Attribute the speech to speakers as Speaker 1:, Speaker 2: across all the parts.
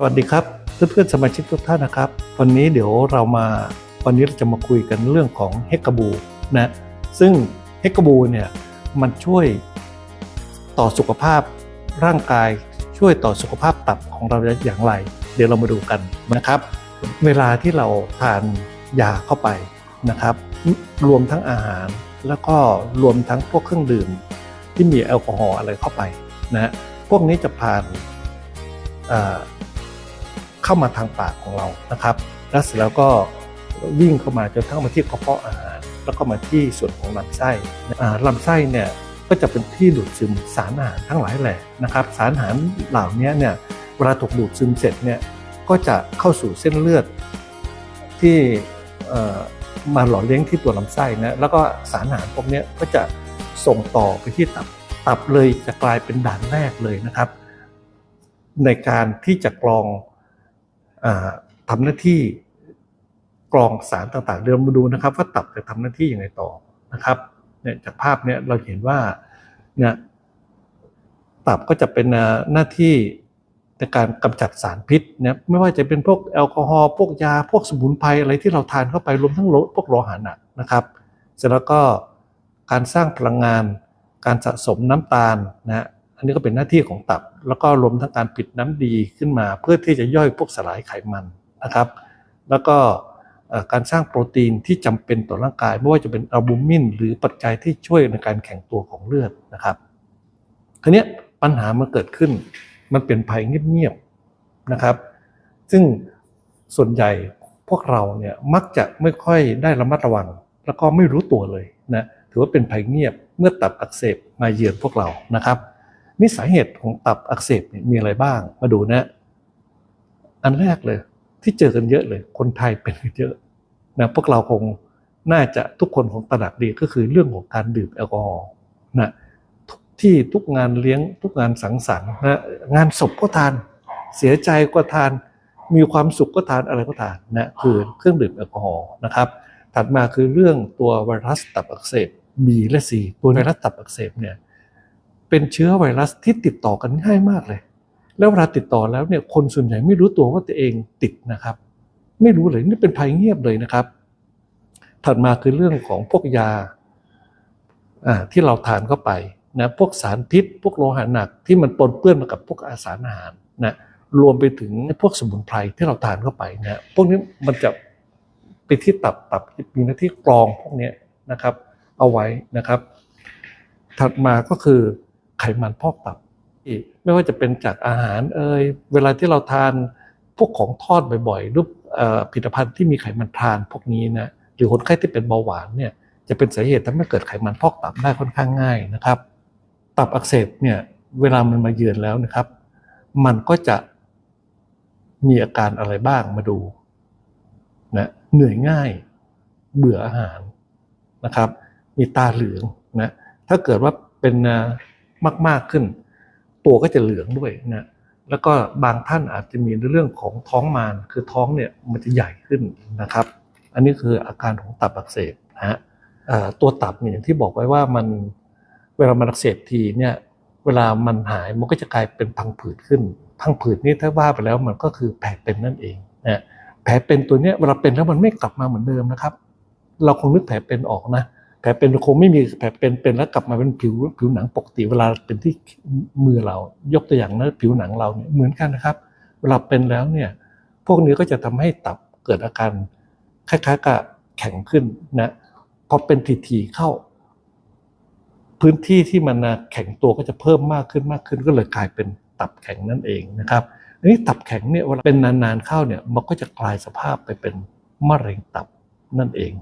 Speaker 1: สวัสดีครับเพื่อนๆสมาชิกทุกท่านนะครับ วันนี้เดี๋ยวเรามาวันนี้เราจะมาคุยกันเรื่องของเฮกบูนะซึ่งเฮกบูเนี่ยมันช่วยต่อสุขภาพร่างกายช่วยต่อสุขภาพตับของเราอย่างไร เดี๋ยวเรามาดูกันนะครับ เวลาที่เราทานยาเข้าไปนะครับ รวมทั้งอาหารแล้วก็รวมทั้งพวกเครื่องดื่ม ที่มีแอลกอฮอล์อะไรเข้าไปนะฮะพวกนี้จะผ่าน เข้ามาทางปากของเรานะครับ แล้วเสร็จแล้วก็วิ่งเข้ามาจนทั้งมาที่กระเพาะอาหาร แล้วก็มาที่ส่วนของลำไส้ลำไส้เนี่ยก็จะเป็นที่ดูดซึมสารอาหารทั้งหลายแหละนะครับ สารอาหารเหล่านี้เนี่ยเวลาถูกดูดซึมเสร็จเนี่ยก็จะเข้าสู่เส้นเลือดที่มาหล่อเลี้ยงที่ตัวลำไส้นะแล้วก็สารอาหารพวกนี้ก็จะส่งต่อไปที่ตับตับเลยจะกลายเป็นด่านแรกเลยนะครับ ในการที่จะกรอง อาทำหน้าที่กรองสารต่างๆ เดี๋ยวเรามาดูนะครับ ว่าตับจะทำหน้าที่อยังไงต่อนะครับเนี่ยจากภาพเนี่ยเราเห็นว่าเนี่ยตับก็จะเป็นหน้าที่ในการกำจัดสารพิษเนี่ยไม่ว่าจะเป็นพวกแอลกอฮอล์พวกยาพวกสมุนไพรอะไรที่เราทานเข้าไปรวมทั้งโลพวกโลหะหนักนะครับ เสร็จแล้วก็การสร้างพลังงาน การสะสมน้ำตาลนะฮะ อันนี้ก็เป็นหน้าที่ของตับ แล้วก็รวมทั้งการปิดน้ำดีขึ้นมา เพื่อที่จะย่อยพวกสลายไขมันนะครับ แล้วก็การสร้างโปรตีนที่จำเป็นต่อร่างกาย ไม่ว่าจะเป็นอัลบูมิน หรือปัจจัยที่ช่วยในการแข็งตัวของเลือดนะครับทีนี้ปัญหามันเกิดขึ้น มันเป็นภัยเงียบๆนะครับ ซึ่งส่วนใหญ่พวกเราเนี่ยมักจะไม่ค่อยได้ระมัดระวัง แล้วก็ไม่รู้ตัวเลยนะถือว่าเป็นภัยเงียบเมื่อตับอักเสบมาเยือนพวกเรานะครับ นี่สาเหตุของตับอักเสบเนี่ยมีอะไรบ้าง มาดูนะ อันแรกเลย ที่เจอกันเยอะเลย คนไทยเป็นกันเยอะนะพวกเราคงน่าจะทุกคนคงตระหนักดีก็คือเรื่องของการดื่มแอลกอฮอล์นะทุกที่ทุกงานเลี้ยงทุกงานสังสรรค์นะงานศพก็ทาน เสียใจก็ทาน มีความสุขก็ทานอะไรก็ทานนะคือเครื่องดื่มแอลกอฮอล์นะครับถัดมาคือเรื่องตัวไวรัสตับอักเสบ B และ C ตัวไวรัสตับอักเสบเนี่ย เป็นเชื้อไวรัสที่ติดต่อกันง่ายมากเลย แล้วเวลาติดต่อแล้วเนี่ยคนส่วนใหญ่ไม่รู้ตัวว่าตัวเองติดนะครับ ไม่รู้เลยนี่เป็นภัยเงียบเลยนะครับ ถัดมาคือเรื่องของพวกยาอ่าที่เราทานเข้าไปนะพวกสารพิษ พวกโลหะหนักที่มันปนเปื้อนมากับพวกอาสารอาหารนะรวมไปถึงพวกสมุนไพรที่เราทานเข้าไปนะพวกนี้มันจะไปที่ตับตับมีหน้าที่กรองพวกนี้นะครับ เอาไว้นะครับ ถัดมาก็คือ ไขมันพอกตับไม่ว่าจะเป็นจากอาหารเอ่ยเวลาที่เราทานพวกของทอดบ่อยๆหรือผลิตภัณฑ์ที่มีไขมันทานพวกนี้นะหรือคนไข้ที่เป็นเบาหวานเนี่ยจะเป็นสาเหตุทำให้เกิดไขมันพอกตับได้ค่อนข้างง่ายนะครับ ตับอักเสบเนี่ยเวลามันมาเยือนแล้วนะครับ มันก็จะมีอาการอะไรบ้างมาดูนะเหนื่อยง่ายเบื่ออาหารนะครับ มีตาเหลืองนะถ้าเกิดว่าเป็น มากๆขึ้น ตัวก็จะเหลืองด้วยนะแล้วก็บางท่านอาจจะมีในเรื่องของท้องมารคือท้องเนี่ยมันจะใหญ่ขึ้นนะครับ อันนี้คืออาการของตับอักเสบนะฮะตัวตับเนี่ยอย่างที่บอกไว้ว่ามันเวลามันอักเสบทีเนี่ยเวลามันหายมันก็จะกลายเป็นพังผืดขึ้น พังผืดนี่ถ้าว่าไปแล้วมันก็คือแผลเป็นนั่นเองนะแผลเป็นตัวเนี้ยเวลาเป็นแล้วมันไม่กลับมาเหมือนเดิมนะครับ เราคงนึกแผลเป็นออกนะ แผลเป็นคงไม่มีแผลเป็นเป็นแล้วกลับมาเป็นผิวผิวหนังปกติเวลาเป็นที่มือเรา ยกตัวอย่างนะผิวหนังเราเนี่ยเหมือนกันนะครับ เวลาเป็นแล้วเนี่ยพวกนี้ก็จะทำให้ตับเกิดอาการคล้ายๆกับแข็งขึ้นนะพอเป็นทีๆเข้า พื้นที่ที่มันแข็งตัวก็จะเพิ่มมากขึ้นมากขึ้นก็เลยกลายเป็นตับแข็งนั่นเองนะครับอันนี้ตับแข็งเนี่ยเวลาเป็นนานๆเข้าเนี่ยมันก็จะกลายสภาพไปเป็นมะเร็งตับนั่นเอง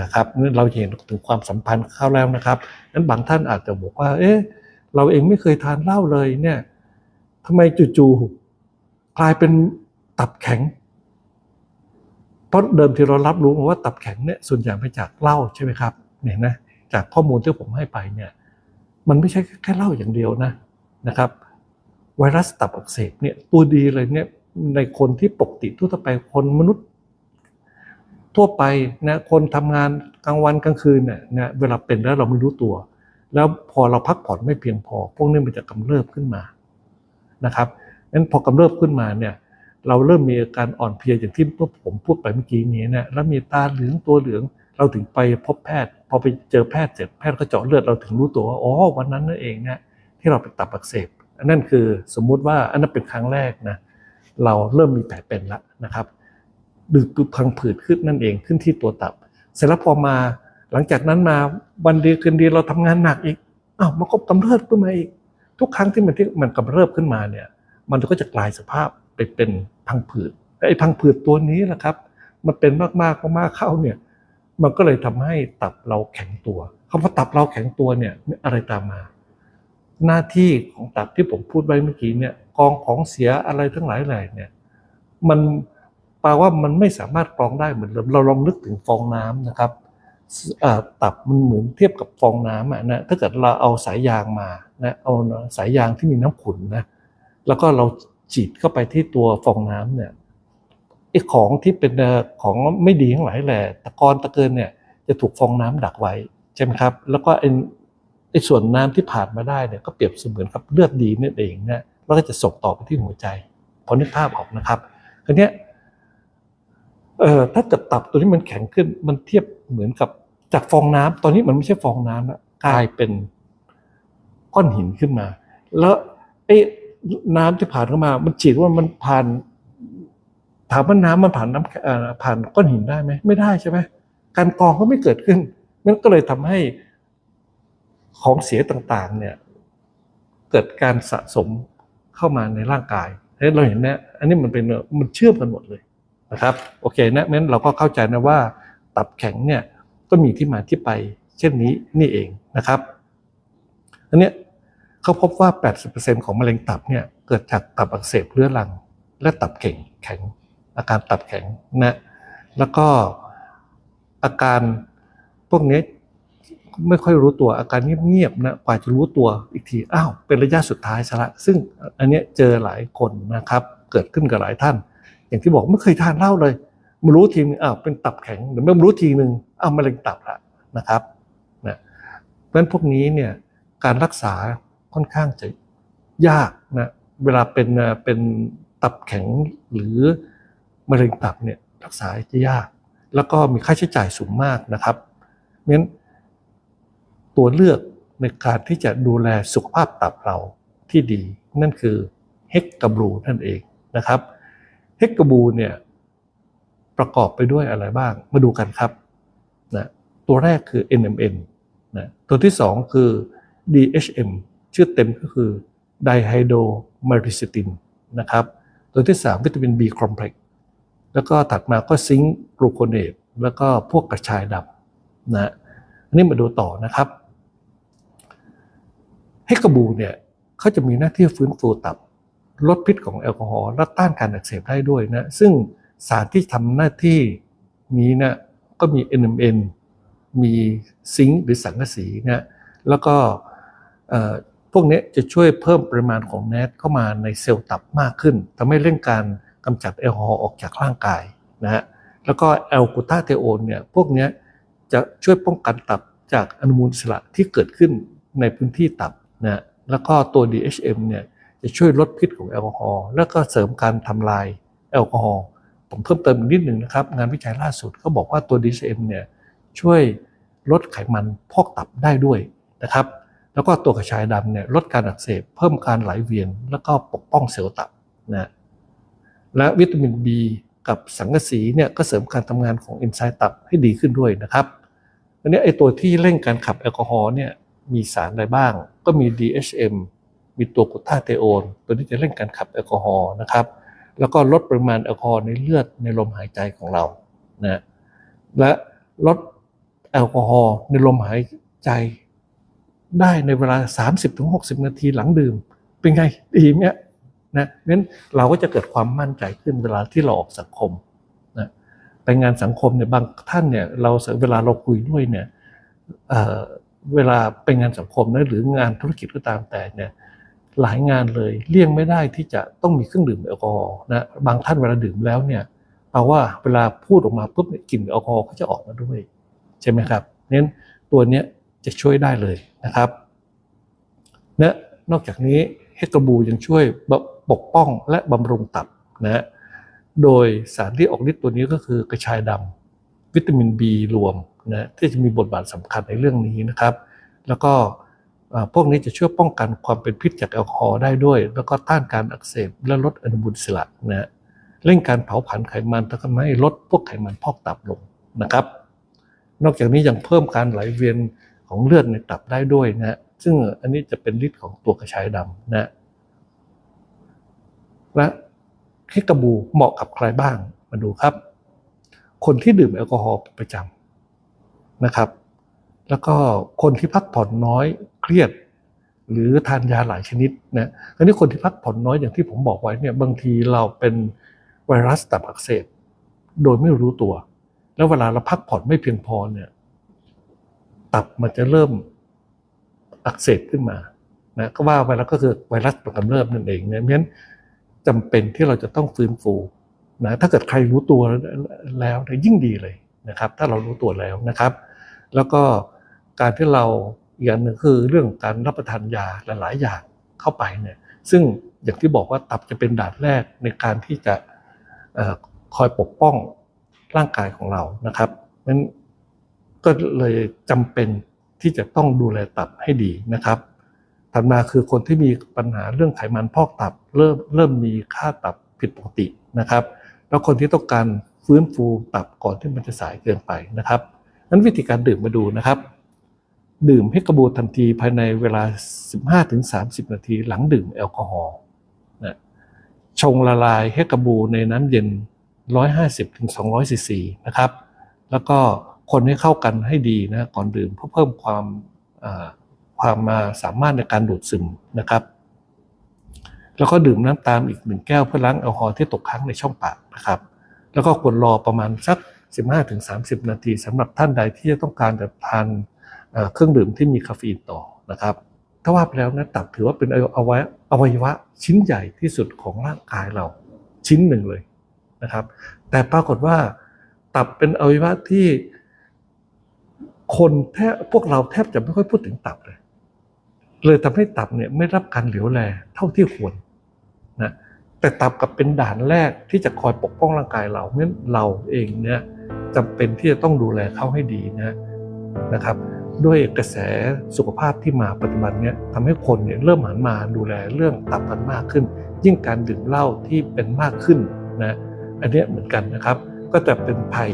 Speaker 1: นะครับเราเห็นถึงความสัมพันธ์เข้าแล้วนะครับนั้นบางท่านอาจจะบอกว่า เอ๊ะเราเองไม่เคยทานเหล้าเลยเนี่ยทำไมจู่ๆกลายเป็นตับแข็งเพราะเดิมที่เรารับรู้ว่าตับแข็งเนี่ยส่วนใหญ่มาจากเหล้าใช่ไหมครับเนี่ยนะจากข้อมูลที่ผมให้ไปเนี่ยมันไม่ใช่แค่เหล้าอย่างเดียวนะนะครับ ไวรัสตับอักเสบเนี่ยตัวดีเลยเนี่ยในคนที่ปกติทั่วไปคนมนุษย์ ทั่วไปนะคนทำงานกลางวันกลางคืนเนี่ยนะเวลาเป็นแล้วเราไม่รู้ตัว แล้วพอเราพักผ่อนไม่เพียงพอ พวกนี้มันจะกำเริบขึ้นมานะครับงั้นพอกำเริบขึ้นมาเนี่ยเราเริ่มมีอาการอ่อนเพลียอย่างที่ผมพูดไปเมื่อกี้นี้เนี่ยแล้วมีตาเหลืองตัวเหลือง เราถึงไปพบแพทย์ พอไปเจอแพทย์เสร็จแพทย์ก็เจาะเลือดเราถึงรู้ตัวว่าอ๋อวันนั้นนั่นเองเนี่ยที่เราเป็นตับอักเสบอันนั้นคือสมมุติว่าอันนั้นเป็นครั้งแรกนะเราเริ่มมีแผลเป็นแล้วนะครับ ดือพังผืดขึ้นนั่นเองขึ้นที่ตัวตับ เสร็จแล้วพอมาหลังจากนั้นมาวันเดียวคืนเดียวเราทำงานหนักอีกอ้าวมันก็กำเริบขึ้นมาอีก ทุกครั้งที่มันที่มันกำเริบขึ้นมาเนี่ย มันก็จะกลายสภาพไปเป็นพังผืดไอ้พังผืดตัวนี้แหละครับ มันเป็นมากๆมากๆเข้าเนี่ย มันก็เลยทำให้ตับเราแข็งตัวคำว่าตับเราแข็งตัวเนี่ยอะไรตามมา หน้าที่ของตับที่ผมพูดไว้เมื่อกี้เนี่ยกองของเสียอะไรทั้งหลายแหล่เนี่ย มัน แปลว่ามันไม่สามารถกรองได้เหมือนเดิมเราลองนึกถึงฟองน้ำนะครับตับมันเหมือนเทียบกับฟองน้ำอะนะถ้าเกิดเราเอาสายยางมานะเอาสายยางที่มีน้ำขุ่นนะแล้วก็เราฉีดเข้าไปที่ตัวฟองน้ำเนี่ยไอ้ของที่เป็นของไม่ดีทั้งหลายแหล่ตะกอนตะเกินเนี่ยจะถูกฟองน้ำดักไว้ใช่ไหมครับ แล้วก็ไอ้ไอ้ส่วนน้ำที่ผ่านมาได้เนี่ยก็เปรียบเสมือนกับเลือดดีนั่นเองนะแล้วก็จะส่งต่อไปที่หัวใจพอนึกภาพออกนะครับคราวเนี้ย เอ่อถ้าเกิดตับตัวนี้มันแข็งขึ้น มันเทียบเหมือนกับจากฟองน้ำตอนนี้มันไม่ใช่ฟองน้ำแล้วกลายเป็นก้อนหินขึ้นมา แล้วไอ้น้ำที่ผ่านเข้ามา มันฉีดว่ามันผ่านถามว่าน้ำมันผ่านน้ำเอ่อผ่านก้อนหินได้ไหมไม่ได้ใช่ไหมการกรองก็ไม่เกิดขึ้นมันก็เลยทำให้ของเสียต่างๆ เนี่ย เกิดการสะสมเข้ามาในร่างกายเฮ้ยเราเห็นเนี่ยอันนี้มันเป็นมันเชื่อมกันหมดเลย นะครับโอเคนะงั้นเราก็เข้าใจนะว่าตับแข็งเนี่ยก็มีที่มาที่ไป เช่นนี้นี่เองนะครับอันเนี้ยเขาพบว่า 80%ของมะเร็งตับเนี่ยเกิดจากตับอักเสบเรื้อรัง และตับแข็งแข็ง อาการตับแข็งนะแล้วก็อาการพวกนี้ไม่ค่อยรู้ตัวอาการเงียบๆนะกว่าจะรู้ตัวอีกทีอ้าวเป็นระยะสุดท้ายซะละซึ่งอันนี้เจอหลายคนนะครับเกิดขึ้นกับหลายท่าน อย่างที่บอกไม่เคยทานเหล้าเลยมารู้ทีนึงอ้าวเป็นตับแข็งหรือไม่รู้ทีนึงอ้าวมะเร็งตับละนะครับนะเพราะฉะนั้นพวกนี้เนี่ยการรักษาค่อนข้างจะยากนะเวลาเป็นเป็นตับแข็งหรือมะเร็งตับเนี่ยรักษาจะยาก แล้วก็มีค่าใช้จ่ายสูงมากนะครับเพราะฉะนั้นตัวเลือกในการที่จะดูแลสุขภาพตับเราที่ดี นั่นคือเฮกกาบรูนั่นเองนะครับ ฮกกบูเนี่ยประกอบไปด้วยอะไรบ้าง มาดูกันครับนะตัวแรกคือ NMN นะตัวที่สองคือ DHM ชื่อเต็มก็คือ Dihydromericitin นะครับตัวที่สามวิตามิน B complex แล้วก็ถัดมาก็ซิงค์กลูโคเนตแล้วก็พวกกระชายดำนะอันนี้มาดูต่อนะครับเฮกกาบูเนี่ยเขาจะมีหน้าที่ฟื้นฟูตับ ลดพิษของแอลกอฮอล์และต้านการอักเสบได้ด้วยนะ ซึ่งสารที่ทำหน้าที่นี้นะก็มี NMN มีซิงค์หรือสังกะสีนะแล้วก็พวกนี้จะช่วยเพิ่มปริมาณของแนทเข้ามาในเซลล์ตับมากขึ้นทำให้เร่งการกำจัดแอลกอฮอล์ออกจากร่างกายนะฮะแล้วก็แอลกูตาเทโอนเนี่ยพวกนี้จะช่วยป้องกันตับจากอนุมูลอิสระที่เกิดขึ้นในพื้นที่ตับนะแล้วก็ตัว DHM เนี่ย จะช่วยลดพิษของแอลกอฮอล์แล้วก็เสริมการทำลายแอลกอฮอล์ผมเพิ่มเติมอีกนิดหนึ่งนะครับ งานวิจัยล่าสุดเขาบอกว่าตัว DHM เนี่ยช่วยลดไขมันพอกตับได้ด้วยนะครับ แล้วก็ตัวกระชายดำเนี่ยลดการอักเสบ เพิ่มการไหลเวียน แล้วก็ปกป้องเซลล์ตับนะและวิตามิน B กับสังกะสีเนี่ยก็เสริมการทำงานของเอนไซม์ตับให้ดีขึ้นด้วยนะครับอันนี้ไอตัวที่เร่งการขับแอลกอฮอล์เนี่ยมีสารอะไรบ้าง ก็มี DHM มีตัวกลูตาเทโอนตัวนี้จะเร่งการขับแอลกอฮอล์นะครับ แล้วก็ลดปริมาณแอลกอฮอล์ในเลือดในลมหายใจของเรานะและลดแอลกอฮอล์ในลมหายใจได้ในเวลา 30-60 นาทีหลังดื่ม เป็นไงดีไหมนะงั้นเราก็จะเกิดความมั่นใจขึ้นเวลาที่เราออกสังคมนะไปงานสังคมเนี่ยบางท่านเนี่ยเราเวลาเราคุยด้วยเนี่ยเเวลาไปงานสังคมนะหรืองานธุรกิจก็ตามแต่เนี่ย หลายงานเลยเลี่ยงไม่ได้ที่จะต้องมีเครื่องดื่มแอลกอฮอล์นะบางท่านเวลาดื่มแล้วเนี่ยแปลว่าเวลาพูดออกมาปุ๊บกลิ่นแอลกอฮอล์ก็จะออกมาด้วยใช่ไหมครับเน้นตัวเนี้ยจะช่วยได้เลยนะครับและนอกจากนี้เฮกบูยังช่วยปกป้องและบำรุงตับนะโดยสารที่ออกฤทธิ์ตัวนี้ก็คือกระชายดำวิตามิน B รวมนะที่จะมีบทบาทสำคัญในเรื่องนี้นะครับ แล้วก็ พวกนี้จะช่วยป้องกันความเป็นพิษจากแอลกอฮอล์ได้ด้วย แล้วก็ต้านการอักเสบและลดอนุมูลอิสระนะฮะเร่งการเผาผลาญไขมันทำให้ลดพวกไขมันพอกตับลงนะครับ นอกจากนี้ยังเพิ่มการไหลเวียนของเลือดในตับได้ด้วยนะฮะซึ่งอันนี้จะเป็นฤทธิ์ของตัวกระชายดำนะฮะและเฮกกาบูเหมาะกับใครบ้างมาดูครับ คนที่ดื่มแอลกอฮอล์ประจำนะครับ แล้วก็คนที่พักผ่อนน้อย เครียด หรือทานยาหลายชนิดนะคราวนี้คนที่พักผ่อนน้อยอย่างที่ผมบอกไว้เนี่ยบางทีเราเป็นไวรัสตับอักเสบโดยไม่รู้ตัว แล้วเวลาเราพักผ่อนไม่เพียงพอเนี่ย ตับมันจะเริ่มอักเสบขึ้นมานะก็ว่าไปแล้วก็คือไวรัสกำเริบนั่นเองเนี่ยเพราะฉะนั้นจำเป็นที่เราจะต้องฟื้นฟูนะถ้าเกิดใครรู้ตัวแล้วยิ่งดีเลยนะครับ ถ้าเรารู้ตัวแล้วนะครับ แล้วก็การที่เรา อีกอย่างหนึ่งคือเรื่องการรับประทานยาหลาย ๆ อย่างเข้าไปเนี่ยซึ่งอย่างที่บอกว่าตับจะเป็นด่านแรกในการที่จะคอยปกป้องร่างกายของเรานะครับนั้นก็เลยจำเป็นที่จะต้องดูแลตับให้ดีนะครับ ถัดมาคือคนที่มีปัญหาเรื่องไขมันพอกตับ เริ่มเริ่มมีค่าตับผิดปกตินะครับ แล้วคนที่ต้องการฟื้นฟูตับก่อนที่มันจะสายเกินไปนะครับนั้นวิธีการดื่มมาดูนะครับ ดื่มเพกระบูทันทีภายในเวลา 15-30 นาทีหลังดื่มแอลกอฮอล์นะชงละลายเฮกระบูในน้ำเย็น 150-200ซีซีนะครับ แล้วก็คนให้เข้ากันให้ดีนะก่อนดื่มเพื่อเพิ่มความความมาสามารถในการดูดซึมนะครับ แล้วก็ดื่มน้ำตามอีกหนึ่งแก้วเพื่อล้างแอลกอฮอล์ที่ตกค้างในช่องปากนะครับ แล้วก็ควรรอประมาณสัก 15-30 นาทีสำหรับท่านใดที่จะต้องการจะทาน เครื่องดื่มที่มีคาเฟอีนต่อนะครับถ้าว่าไปแล้วนะตับถือว่าเป็นอวัยวะอวัยวะชิ้นใหญ่ที่สุดของร่างกายเราชิ้นหนึ่งเลยนะครับ แต่ปรากฏว่า ตับเป็นอวัยวะที่คนแทบพวกเราแทบจะไม่ค่อยพูดถึงตับเลย เลยทำให้ตับเนี่ยไม่รับการเหลียวแลเท่าที่ควรนะแต่ตับกับเป็นด่านแรกที่จะคอยปกป้องร่างกายเราเพราะฉะนั้นเราเองเนี่ยจำเป็นที่จะต้องดูแลเขาให้ดีนะนะครับ ด้วยกระแสสุขภาพที่มาปัจจุบันเนี่ยทำให้คนเนี่ยเริ่มหันมาดูแลเรื่องตับกันมากขึ้น ยิ่งการดื่มเหล้าที่เป็นมากขึ้นนะอันเนี้ยเหมือนกันนะครับ ก็จะเป็นภัย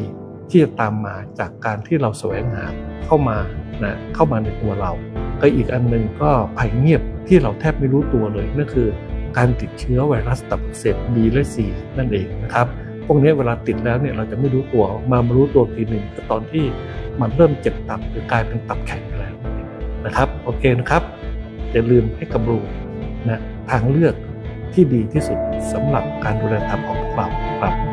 Speaker 1: ที่จะตามมาจากการที่เราแสวงหาเข้ามานะเข้ามาในตัวเราก็อีกอันหนึ่งก็ภัยเงียบที่เราแทบไม่รู้ตัวเลยนั่นคือการติดเชื้อไวรัสตับอักเสบ B และ C นั่นเองนะครับพวกนี้เวลาติดแล้วเนี่ยเราจะไม่รู้ตัวมามารู้ตัวทีหนึ่งก็ตอนที่ มันเริ่มเจ็บตับหรือกลายเป็นตับแข็งไปแล้วนะครับโอเคนะครับอย่าลืมให้กำรูนะทางเลือกที่ดีที่สุดสำหรับการดูแลตับของพวกเราครับ